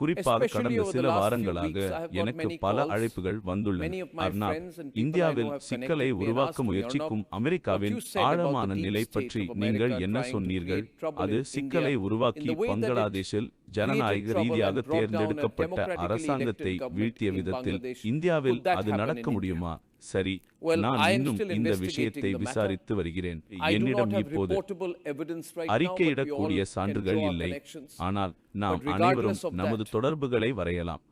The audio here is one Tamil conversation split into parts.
குறிப்பாக கடந்த சில வாரங்களாக எனக்கு பல. அழைப்புகள் வந்துள்ளன அர்னாப் இந்தியாவில் சிக்கலை உருவாக்க முயற்சிக்கும் அமெரிக்காவின் ஆழமான நிலை பற்றி நீங்கள் என்ன சொன்னீர்கள் அது சிக்கலை உருவாக்கி பங்களாதேஷில் ஜனநாயக ரீதியாக தேர்ந்தெடுக்கப்பட்ட அரசாங்கத்தை வீழ்த்திய விதத்தில். இந்தியாவில் அது நடக்க? முடியுமா சரி நான் இன்னும் இந்த விஷயத்தை. விசாரித்து வருகிறேன் என்னிடம் இப்போது அறிக்கையிடக்கூடிய சான்றுகள் இல்லை. ஆனால் நாம் அனைவரும் நமது தொடர்புகளை வரையலாம்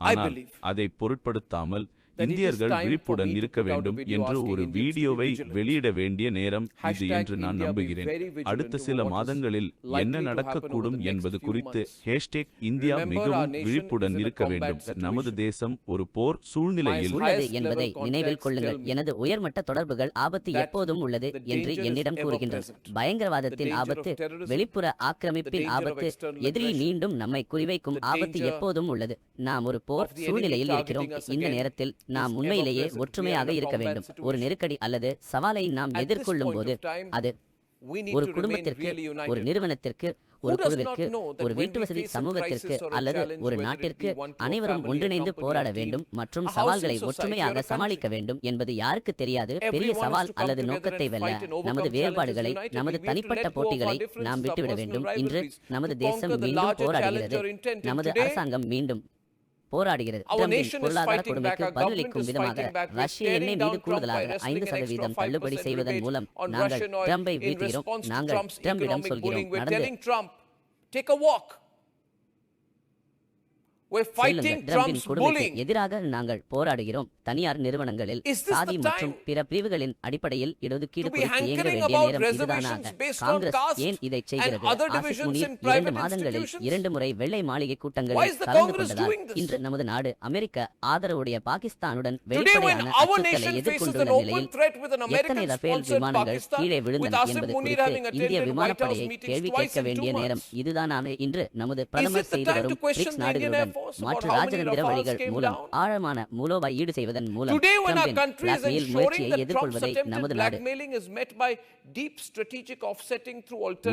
ஆனால் அதை பொருட்படுத்தாமல் இந்தியர்கள் விழிப்புடன் இருக்க வேண்டும் video என்று ஒரு வீடியோவை. வெளியிட வேண்டிய நேரம் இது என்று நான் நம்புகிறேன் அடுத்த சில மாதங்களில் என்ன நடக்கக்கூடும் என்பது குறித்து. ஹேஷ்டேக் இந்தியா மிகவும் விழிப்புடன் இருக்க வேண்டும். நமது தேசம் ஒரு போர் சூழ்நிலையில் உள்ளது என்பதை நினைவில் கொள்ளுங்கள் எனது உயர்மட்ட தொடர்புகள் ஆபத்து எப்போதும் உள்ளது என்று என்னிடம் present. பயங்கரவாதத்தின் ஆபத்து வெளிப்புற ஆக்கிரமிப்பின் ஆபத்து எதிரி மீண்டும் நம்மை குறிவைக்கும் ஆபத்து எப்போதும் உள்ளது நாம் ஒரு போர் சூழ்நிலையில் இருக்கிறோம் இந்த நேரத்தில் நாம் உண்மையிலேயே ஒற்றுமையாக இருக்க வேண்டும் ஒரு. நெருக்கடி அல்லது சவாலை நாம் எதிர்கொள்ளும் போது அது ஒரு குடும்பத்திற்கு ஒரு. நிறுவனத்திற்கு ஒரு குழுவிற்கு ஒரு when வீட்டு we வசதி face a சமூகத்திற்கு அல்லது ஒரு நாட்டிற்கு அனைவரும் ஒன்றிணைந்து போராட வேண்டும் மற்றும் சவால்களை ஒற்றுமையாக. சமாளிக்க வேண்டும் என்பது யாருக்கு தெரியாது பெரிய சவால் அல்லது நோக்கத்தை வெல்ல நமது வேறுபாடுகளை. நமது தனிப்பட்ட போட்டிகளை நாம் விட்டுவிட வேண்டும் இன்று நமது தேசம் மீண்டும் போராடுகிறது நமது அரசாங்கம் மீண்டும் போராடுகிறது பொருளாதார கொடுமைக்கு பதிலளிக்கும் விதமாக ரஷ்ய எண்ணெய் மீது கூடுதலாக ஐந்து சதவீதம் 5% தள்ளுபடி செய்வதன் மூலம் நாங்கள் ட்ரம்பை வீழ்த்துகிறோம் நாங்கள் ட்ரம்பிடம் சொல்கிறோம் நடந்து கொடுமைக்கு. எதிராக நாங்கள் போராடுகிறோம் தனியார் நிறுவனங்களில் சாதி மற்றும் பிற பிரிவுகளின் அடிப்படையில் இடஒதுக்கீடு குறித்து இயங்க வேண்டிய நேரம் இதுதானாக காங்கிரஸ் ஏன் இதை செய்கிறது ஆசிப் முனீர் இரண்டு மாதங்களில்? இரண்டு முறை வெள்ளை மாளிகை கூட்டங்களில் கலந்து கொண்டதால்? இன்று நமது நாடு அமெரிக்க ஆதரவுடைய பாகிஸ்தானுடன் வெளிப்படையான faces எதிர்கொண்டுள்ள நிலையில் எத்தனை ரஃபேல் விமானங்கள் கீழே விழுந்தன என்பது குறித்து இந்திய விமானப்படையை கேள்வி கேட்க வேண்டிய நேரம். இதுதானான இன்று நமது பிரதமர் செய்து வரும் பிரிக்ஸ் நாடுகளுடன் மாற்று ராஜதந்திர வழிகள் மூலம்? ஆழமான மூலோபாய் ஈடு செய்வதன் மூலம் பிளாக்மெயில் முயற்சியை எதிர்கொள்வதை நமது நாடு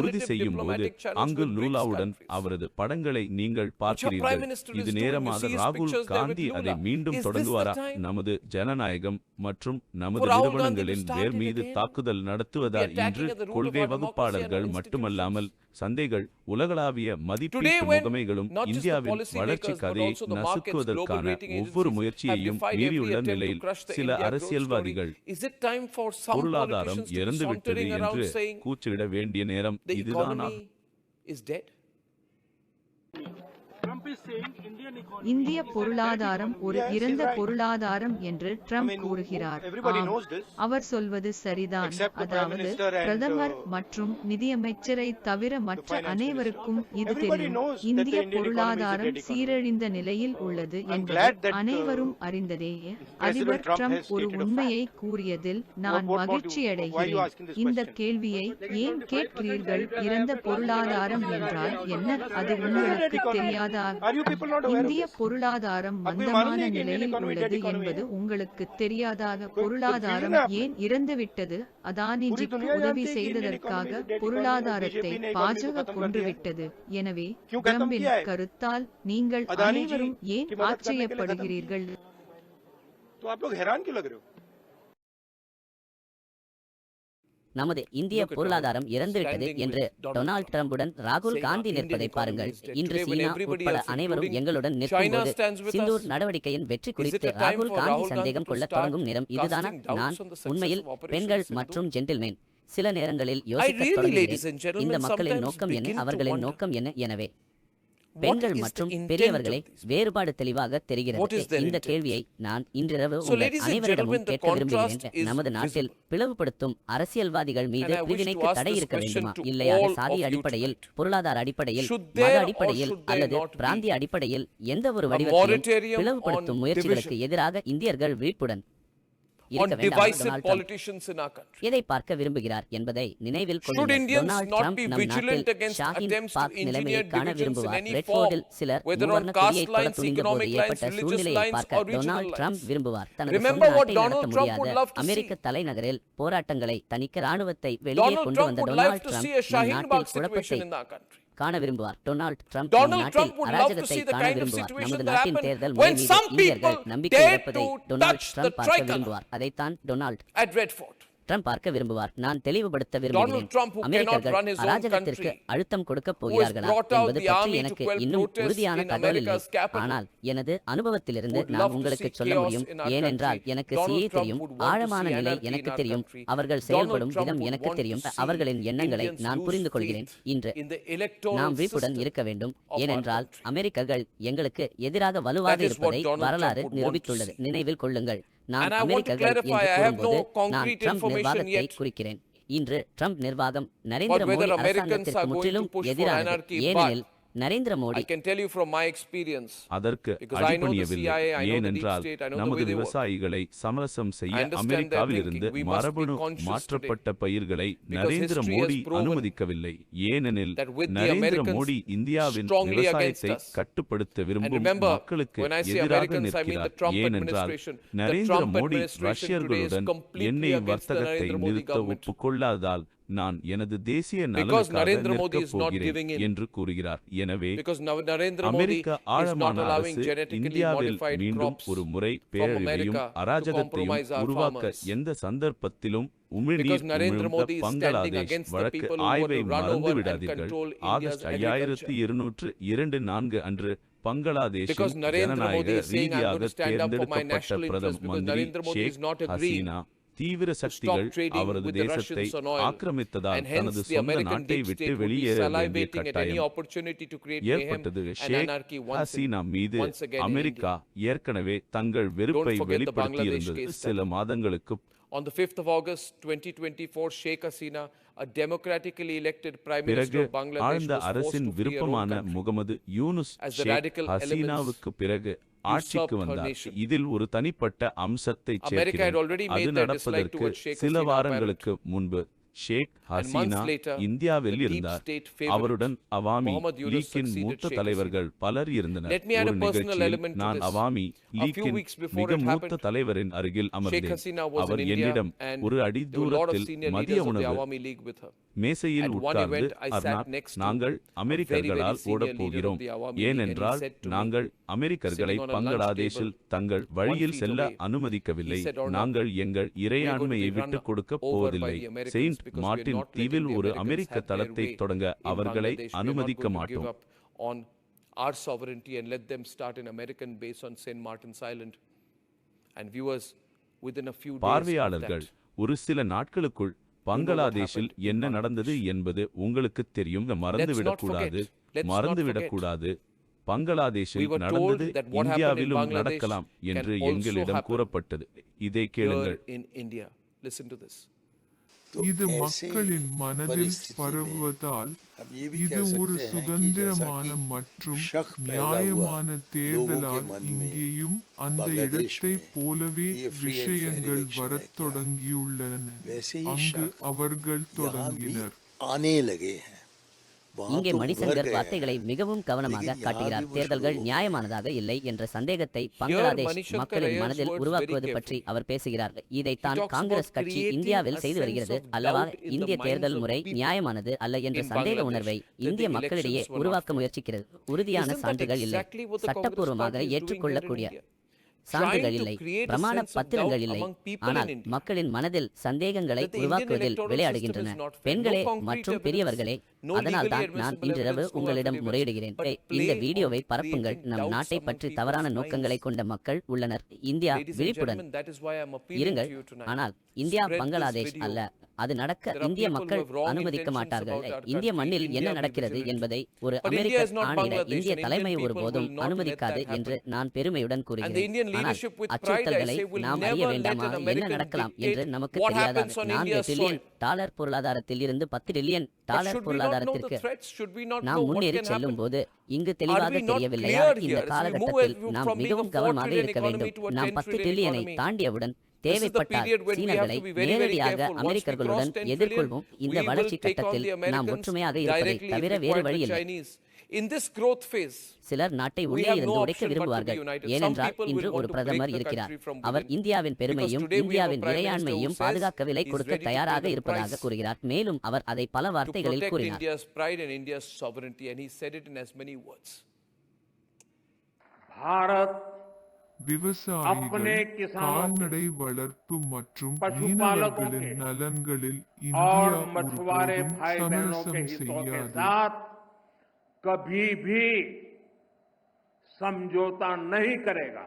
உறுதி செய்யும் போது அங்கு லூலாவுடன். அவரது படங்களை நீங்கள் பார்க்கிறீர்கள் இது நேரமாக ராகுல் காந்தி அதை. மீண்டும் தொடங்குவாரா? நமது ஜனநாயகம் மற்றும் நமது நிறுவனங்களின் வேர் மீது? தாக்குதல் நடத்துவதா இன்று of கொள்கை வகுப்பாளர்கள் மட்டுமல்லாமல் சந்தைகள் உலகளாவிய மதிப்பீட்டு முகமைகளும் இந்தியாவின் வளர்ச்சி கதையை நசுக்குவதற்கான ஒவ்வொரு முயற்சியையும் மீறியுள்ள நிலையில் சில அரசியல்வாதிகள் பொருளாதாரம் இறந்துவிட்டது என்று கூச்சலிட வேண்டிய நேரம் இதுதானா? இந்திய பொருளாதாரம் ஒரு இறந்த பொருளாதாரம் என்று ட்ரம்ப் கூறுகிறார். அவர் சொல்வது சரிதான். அதாவது பிரதமர் மற்றும் நிதியமைச்சரை தவிர மற்ற அனைவருக்கும் இது தெரியும். இந்திய பொருளாதாரம் சீரழிந்த நிலையில் உள்ளது என்பது அனைவரும் அறிந்ததே. அதிபர் ட்ரம்ப் ஒரு உண்மையை கூறியதில் நான் மகிழ்ச்சியடைகிறேன். இந்த கேள்வியை ஏன் கேட்கிறீர்கள்? இறந்த பொருளாதாரம் என்றால் என்ன? அது உங்களுக்கு தெரியாதா இந்திய பொருளாதாரம் மந்தமான நிலையில் உள்ளது என்பது உங்களுக்கு தெரியாதாக பொருளாதாரம் ஏன் இறந்துவிட்டது அதானிஜிக்கு உதவி செய்ததற்காக பொருளாதாரத்தை பாஜக கொன்றுவிட்டது எனவே ட்ரம்பின் கருத்தால் நீங்கள் அனைவரும் ஏன் ஆச்சரியப்படுகிறீர்கள் तो आप लोग हैरान क्यों लग रहे हो நமது இந்திய பொருளாதாரம் இறந்துவிட்டது என்று டொனால்ட் ட்ரம்புடன் ராகுல் காந்தி நிற்பதை பாருங்கள். இன்று சீனா உட்பட அனைவரும் எங்களுடன் with சிந்தூர். நடவடிக்கையின் வெற்றி குறித்து ராகுல் காந்தி சந்தேகம் கொள்ள தொடங்கும் நேரம் இதுதானா நான் உண்மையில் பெண்கள்? மற்றும் ஜென்டில்மேன் சில நேரங்களில் யோசிக்க தொடங்குகிறேன் இந்த மக்களின் நோக்கம் என்ன அவர்களின். நோக்கம் என்ன எனவே பெண்கள் மற்றும் பெரியவர்களை? வேறுபாடு தெளிவாக தெரிகிறது இந்த? கேள்வியை நான் இன்றிரவு உங்கள் அனைவரிடமும் கேட்க விரும்புகிறேன் நமது நாட்டில். பிளவுபடுத்தும் அரசியல்வாதிகள் மீது பிரிவினைக்கு தடை இருக்க வேண்டுமா இல்லையா சாதி அடிப்படையில். பொருளாதார அடிப்படையில் மத அடிப்படையில் அல்லது பிராந்திய அடிப்படையில் எந்த ஒரு வடிவத்திலும் பிளவுபடுத்தும் முயற்சிகளுக்கு? எதிராக இந்தியர்கள் விழிப்புடன் இருக்க வேண்டாமா. எதை பார்க்க விரும்புகிறார் என்பதை நினைவில் கொள்ளுங்கள் சிலர் சூழ்நிலையை பார்க்க டொனால்ட் ட்ரம்ப்? விரும்புவார் தனது நடத்த முடியாத அமெரிக்க. தலைநகரில் போராட்டங்களை தணிக்க ராணுவத்தை வெளியே கொண்டு வந்த டொனால்ட் ட்ரம்ப் நாட்டில் குழப்பத்தை காண விரும்புவார் டொனால்ட் ட்ரம்ப் நாட்டில் அராஜகத்தை காண விரும்புவார் நமது நாட்டின் தேர்தல் இந்தியர்கள் நம்பிக்கை to டொனால்ட் ட்ரம்ப் பார்க்க. விரும்புவார் அதைத்தான் டொனால்ட். ட்ரம்ப் பார்க்க விரும்புவார் நான் தெளிவுபடுத்த விரும்புகிறேன் அமெரிக்கர்கள் அராஜகத்திற்கு அழுத்தம் கொடுக்க போகிறார்களா என்பது பற்றி எனக்கு இன்னும் உறுதியான தகவல் இல்லை ஆனால் எனது அனுபவத்திலிருந்து நான் உங்களுக்கு சொல்ல முடியும் ஏனென்றால். எனக்கு சிஏ தெரியும் ஆழமான நிலை எனக்கு தெரியும். அவர்கள் செயல்படும் விதம் எனக்கு தெரியும் அவர்களின் எண்ணங்களை நான் புரிந்து கொள்கிறேன் இன்று நாம் விழிப்புடன் இருக்க வேண்டும் ஏனென்றால். அமெரிக்கர்கள் எங்களுக்கு எதிராக வலுவாக இருப்பதை வரலாறு நிரூபித்துள்ளது. நினைவில் கொள்ளுங்கள் நான் அமெரிக்கர்கள் என்று கூறும்போது நான் ட்ரம்ப் நிர்வாகத்தை குறிக்கிறேன் இன்று ட்ரம்ப் நிர்வாகம் நரேந்திர மோடி அரசாங்கத்திற்கு முற்றிலும் எதிரானது but ஏனெனில் நரேந்திர மோடி. அதற்கு அடிபணியவில்லை ஏனென்றால் நமது. விவசாயிகளை சமரசம் செய்ய must be மரபணு மாற்றப்பட்ட பயிர்களை நரேந்திர மோடி அனுமதிக்கவில்லை ஏனெனில் நரேந்திர மோடி இந்தியாவின் விவசாயத்தை. கட்டுப்படுத்த விரும்பும் மக்களுக்கு எதிராக நிற்கிறார் ஏனென்றால் நரேந்திர மோடி ரஷ்யர்களுடன் எண்ணெய் வர்த்தகத்தை நிறுத்த. ஒப்புக்கொள்ளாததால் நான் எனது தேசிய நலனுக்காக. என்று கூறுகிறார் எனவே அமெரிக்க ஆழமான அரசு இந்தியாவில் மீண்டும் ஒரு முறை பேரழிவையும் அராஜகத்தையும் உருவாக்க. எந்த சந்தர்ப்பத்திலும் உமிழ்நீர் உமிழ்ந்த பங்களாதேஷ் வழக்கு ஆய்வை to run over மறந்து and விடாதீர்கள் control ஆகஸ்ட் ஐயாயிரத்தி. இருநூற்று இரண்டு நான்கு அன்று Narendra ஜனநாயக Modi is saying, "I'm going ரீதியாக தேர்ந்தெடுக்கப்பட்ட பிரதம interest," because மந்திரி ஷேக் ஹசீனா தீவிர சக்திகள் அவரது தேசத்தை. ஆக்கிரமித்ததால் தனது சொந்த நாட்டை விட்டு வெளியேற வேண்டிய கட்டாயம் ஏற்பட்டது ஷேக் ஹசீனா மீது அமெரிக்கா. ஏற்கனவே தங்கள் வெறுப்பை forget the வெளிப்படுத்தி Bangladesh இருந்தது case சில மாதங்களுக்கு On the 5th of August 2024, Sheikh Hasina, a democratically elected Prime Minister of Bangladesh, was forced அரசின் to flee her own விருப்பமான country. As the radical பிறகு ஆட்சிக்கு வந்தார். இதில் ஒரு தனிப்பட்ட அம்சத்தை அது நடப்பதற்கு சில வாரங்களுக்கு முன்பு ஷேக் ஹசீனா இந்தியாவில் இருந்தார் அவருடன் அவாமி லீக்கின் மூத்த தலைவர்கள் பலர் இருந்தனர் ஒரு நிகழ்ச்சியில் நான். அவாமி லீக்கின் மிக மூத்த தலைவரின் அருகில் அமர்ந்தேன் அவர் என்னிடம் ஒரு அடி தூரத்தில் மதிய உணவு. மேசையில் உட்கார்ந்து நாங்கள் அமெரிக்கர்களால் ஓடப் போகிறோம் ஏனென்றால் நாங்கள் அமெரிக்கர்களை பங்களாதேஷில் தங்கள் வழியில் செல்ல அனுமதிக்கவில்லை he said, "Arnab, நாங்கள் எங்கள் இறையாண்மையை விட்டுக் கொடுக்க போவதில்லை செயின்ட் மார்ட்டின் தீவில் ஒரு அமெரிக்க தளத்தை தொடங்க அவர்களை அனுமதிக்க மாட்டோம் up on our sovereignty and let them start an American base on St. Martin's Island. And viewers, within a few days of பார்வையாளர்கள் ஒரு சில நாட்களுக்குள் பங்களாதேஷில் என்ன. நடந்தது என்பது உங்களுக்கு தெரியும் மறந்துவிடக்கூடாது மறந்துவிடக்கூடாது பங்களாதேஷில் நடந்தது இந்தியாவிலும் நடக்கலாம் என்று எங்களிடம் கூறப்பட்டது. இதை கேளுங்கள். இது மக்களின் மனதில் பரவுவதால் இது ஒரு சுதந்திரமான மற்றும் நியாயமான தேர்தலால் இங்கேயும் அந்த இடத்தை போலவே விஷயங்கள் வரத் தொடங்கியுள்ளன. அங்கு அவர்கள் தொடங்கினர். இங்கே மணிசங்கர் வார்த்தைகளை மிகவும் கவனமாக காட்டுகிறார். தேர்தல்கள் நியாயமானதாக இல்லை என்ற சந்தேகத்தை பங்களாதேஷ் மக்களின் மனதில் உருவாக்குவது பற்றி அவர் பேசுகிறார் இதைத்தான் காங்கிரஸ் கட்சி இந்தியாவில் செய்து வருகிறது அல்லவா இந்திய தேர்தல் முறை நியாயமானது அல்ல என்ற சந்தேக உணர்வை இந்திய மக்களிடையே உருவாக்க முயற்சிக்கிறது. உறுதியான சான்றுகள் இல்லை. சட்டப்பூர்வமாக ஏற்றுக்கொள்ளக்கூடிய சான்றுகள் இல்லை பிரமாண பத்திரங்கள் இல்லை ஆனால். மக்களின் மனதில் சந்தேகங்களை உருவாக்குவதில் விளையாடுகின்றன. பெண்களே மற்றும் பெரியவர்களே அதனால் தான் நான் இன்றிரவு உங்களிடம் முறையிடுகிறேன் இந்த வீடியோவை பரப்புங்கள் நம் நாட்டை பற்றி தவறான. நோக்கங்களை கொண்ட மக்கள் உள்ளனர் இந்தியா விழிப்புடன் இருங்கள். ஆனால் இந்தியா பங்களாதேஷ். அல்ல அது நடக்க இந்திய மக்கள் அனுமதிக்க மாட்டார்கள் இந்திய. மண்ணில் என்ன நடக்கிறது. என்பதை ஒரு அமெரிக்க ஆணையிட இந்திய தலைமை ஒருபோதும் அனுமதிக்காது என்று. நான் பெருமையுடன் கூறுகிறேன் அச்சுறுத்தல்களை நாம் அறிய வேண்டாமா என்ன நடக்கலாம் என்று நமக்கு தெரியாதா நான்கு soil. டாலர் பொருளாதாரத்தில் இருந்து பத்து டிரில்லியன் But டாலர் பொருளாதாரத்திற்கு நாம் முன்னேறி செல்லும்? போது இங்கு தெளிவாக தெரியவில்லையா இந்த காலகட்டத்தில் நாம் மிகவும் கவனமாக இருக்க வேண்டும் நாம் 10 பத்து economy. தாண்டியவுடன் தேவைப்பட்டால் சீனர்களை நேரடியாக அமெரிக்கர்களுடன் cross 10 எதிர்கொள்வோம் இந்த வளர்ச்சி கட்டத்தில் நாம் ஒற்றுமையாக இருப்பதை தவிர வேறு required வழி the இல்லை Chinese. In this growth phase, சிலர் நாட்டை உள்ளே இருந்து உடைக்க விரும்புவார்கள் ஏனென்றால் இன்று ஒரு பிரதமர் இருக்கிறார் அவர். இந்தியாவின் பெருமையும் இந்தியாவின் இறையாண்மையும் பாதுகாக்க விலை கொடுக்க தயாராக இருப்பதாக கூறுகிறார் மேலும் அவர் அதை பல வார்த்தைகளில் கூறினார் India's விவசாயிகள் अपने किसानों கால்நடை வளர்ப்பு மற்றும் पशुपालकों மீனவர்களின் के நலன்களில் और இந்தியா मछुआरे ஒருபோதும் भाई बहनों के சமரசம் हितों के செய்யாது साथ कभी भी समझौता नहीं करेगा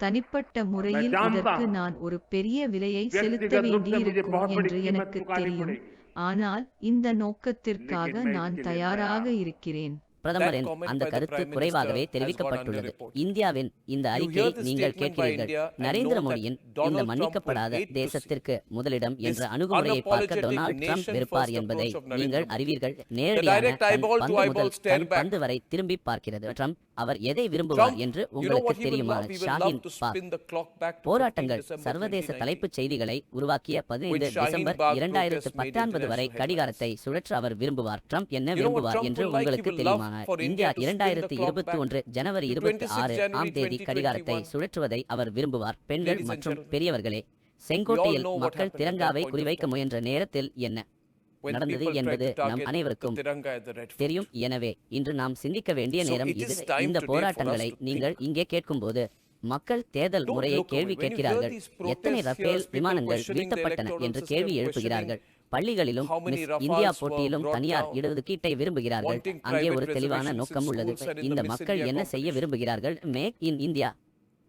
தனிப்பட்ட முறையில் जानता இதற்கு हूं। நான் ஒரு பெரிய விலையை செலுத்த व्यक्तिगत रूप से मुझे வேண்டியிருக்கும் बहुत बड़ी என்று कीमत எனக்கு चुकानी தெரியும் पड़ेगी ஆனால் இந்த நோக்கத்திற்காக लेकिन मैं நான் इसके लिए தயாராக तैयार हूं। இருக்கிறேன் பிரதமரின் அந்த கருத்து குறைவாகவே தெரிவிக்கப்பட்டுள்ளது. இந்தியாவின் இந்த அறிக்கையை நீங்கள் கேட்கிறீர்கள் நரேந்திர மோடியின் இந்த மன்னிக்கப்படாத தேசத்திற்கு முதலிடம் என்ற அணுகுமுறையை பார்க்க டொனால்ட் ட்ரம்ப் வெறுப்பார் என்பதை நீங்கள். அறிவீர்கள் பந்து eyeball முதல். பந்து வரை திரும்பி பார்க்கிறது ட்ரம்ப் அவர் எதை விரும்புவார் என்று உங்களுக்கு தெரியுமா Shaheen love to Bagh spin the clock back to 15 போராட்டங்கள் சர்வதேச 2019. தலைப்புச் செய்திகளை உருவாக்கிய பதினைந்து டிசம்பர் இரண்டாயிரத்து பத்தொன்பது வரை கடிகாரத்தை சுழற்ற அவர் விரும்புவார் ட்ரம்ப் என்ன விரும்புவார் என்று உங்களுக்கு தெரியுமா இந்தியா இரண்டாயிரத்து இருபத்தி ஒன்று ஜனவரி இருபத்தி 26 ஆறு ஆம் தேதி கடிகாரத்தை 2021. சுழற்றுவதை அவர் விரும்புவார் பெண்கள் மற்றும் பெரியவர்களே செங்கோட்டையில் மக்கள் திரங்காவை குறிவைக்க. முயன்ற நேரத்தில் என்ன நடந்தது என்பது நம் அனைவருக்கும். தெரியும் எனவே இன்று நாம் சிந்திக்க வேண்டிய நேரம் இது இந்த போராட்டங்களை நீங்கள். இங்கே கேட்கும்போது மக்கள் தேர்தல் முறையை. கேள்வி கேட்கிறார்கள் எத்தனை ரஃபேல் விமானங்கள் வீழ்த்தப்பட்டன என்று கேள்வி எழுப்புகிறார்கள் பள்ளிகளிலும் இந்தியா போட்டியிலும் தனியார் down, இடஒதுக்கீட்டை விரும்புகிறார்கள் அங்கே ஒரு தெளிவான நோக்கம் உள்ளது இந்த மக்கள் என்ன செய்ய. விரும்புகிறார்கள் மேக் இன் இந்தியா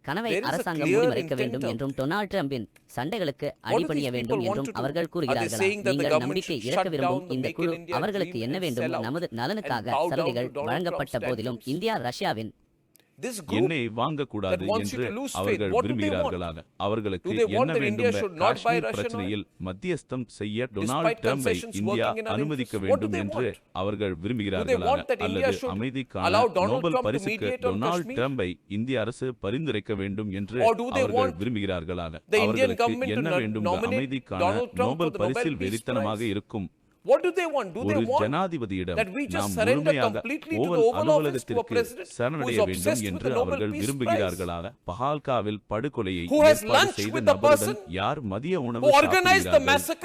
கனவை அரசாங்கம் intent வேண்டும் என்றும். டொனால்ட் ட்ரம்பின் சண்டைகளுக்கு அடிபணிய வேண்டும் என்றும்? அவர்கள் கூறுகிறார்களா நீங்கள் நம்பிக்கை இழக்க விரும்பும் இந்த குழு அவர்களுக்கு என்ன வேண்டும் நமது நலனுக்காக சலுகைகள் வழங்கப்பட்ட போதிலும்? இந்தியா ரஷ்யாவின் எண்ணெய் வாங்கக்கூடாது என்று அவர்கள்? விரும்புகிறார்களாக அவர்களுக்கு என்ன வேண்டும் காஷ்மீர்? பிரச்சனையில் மத்தியஸ்தம் செய்ய டொனால்ட் ட்ரம்பை இந்தியா அனுமதிக்க வேண்டும் என்று? அவர்கள் India அல்லது அமைதிக்கான நோபல் பரிசுக்கு டொனால்ட்? ட்ரம்பை இந்திய அரசு பரிந்துரைக்க வேண்டும் என்று அவர்கள் Indian அவர்களுக்கு என்ன வேண்டும் அமைதிக்கான நோபல் பரிசில் வெறித்தனமாக? இருக்கும் ஒரு ஜனாதிபதியிடம் நாம் முழுமையாக அலுவலகத்திற்கு சரணடைய வேண்டும் என்று அவர்கள் விரும்புகிறார்களாக பஹால்காவில் படுகொலையை ஏற்பாடு செய்த நபருடன் யார் மதிய உணவு in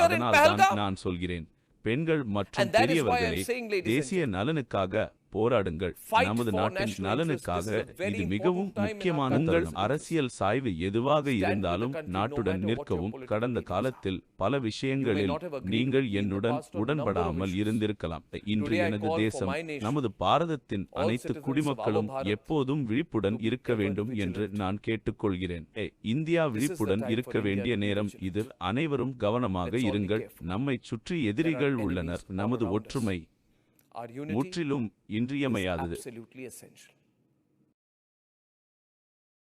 அதனால் தான்? நான் சொல்கிறேன் பெண்கள் மற்றும் பெரியவர்களே தேசிய நலனுக்காக போராடுங்கள் நமது நாட்டின் நலனுக்காக இது மிகவும் முக்கியமான interest. அரசியல் சாய்வு எதுவாக இருந்தாலும் நாட்டுடன் நிற்கவும் கடந்த காலத்தில் பல விஷயங்களில் நீங்கள் என்னுடன் உடன்படாமல். இருந்திருக்கலாம் இன்று எனது தேசம் நமது பாரதத்தின் அனைத்து குடிமக்களும் எப்போதும் விழிப்புடன் இருக்க வேண்டும் என்று. நான் கேட்டுக்கொள்கிறேன் இந்தியா விழிப்புடன் இருக்க வேண்டிய நேரம். இது அனைவரும் கவனமாக இருங்கள். நம்மை சுற்றி எதிரிகள் உள்ளனர் நமது. ஒற்றுமை முற்றிலும் இன்றியமையாதது.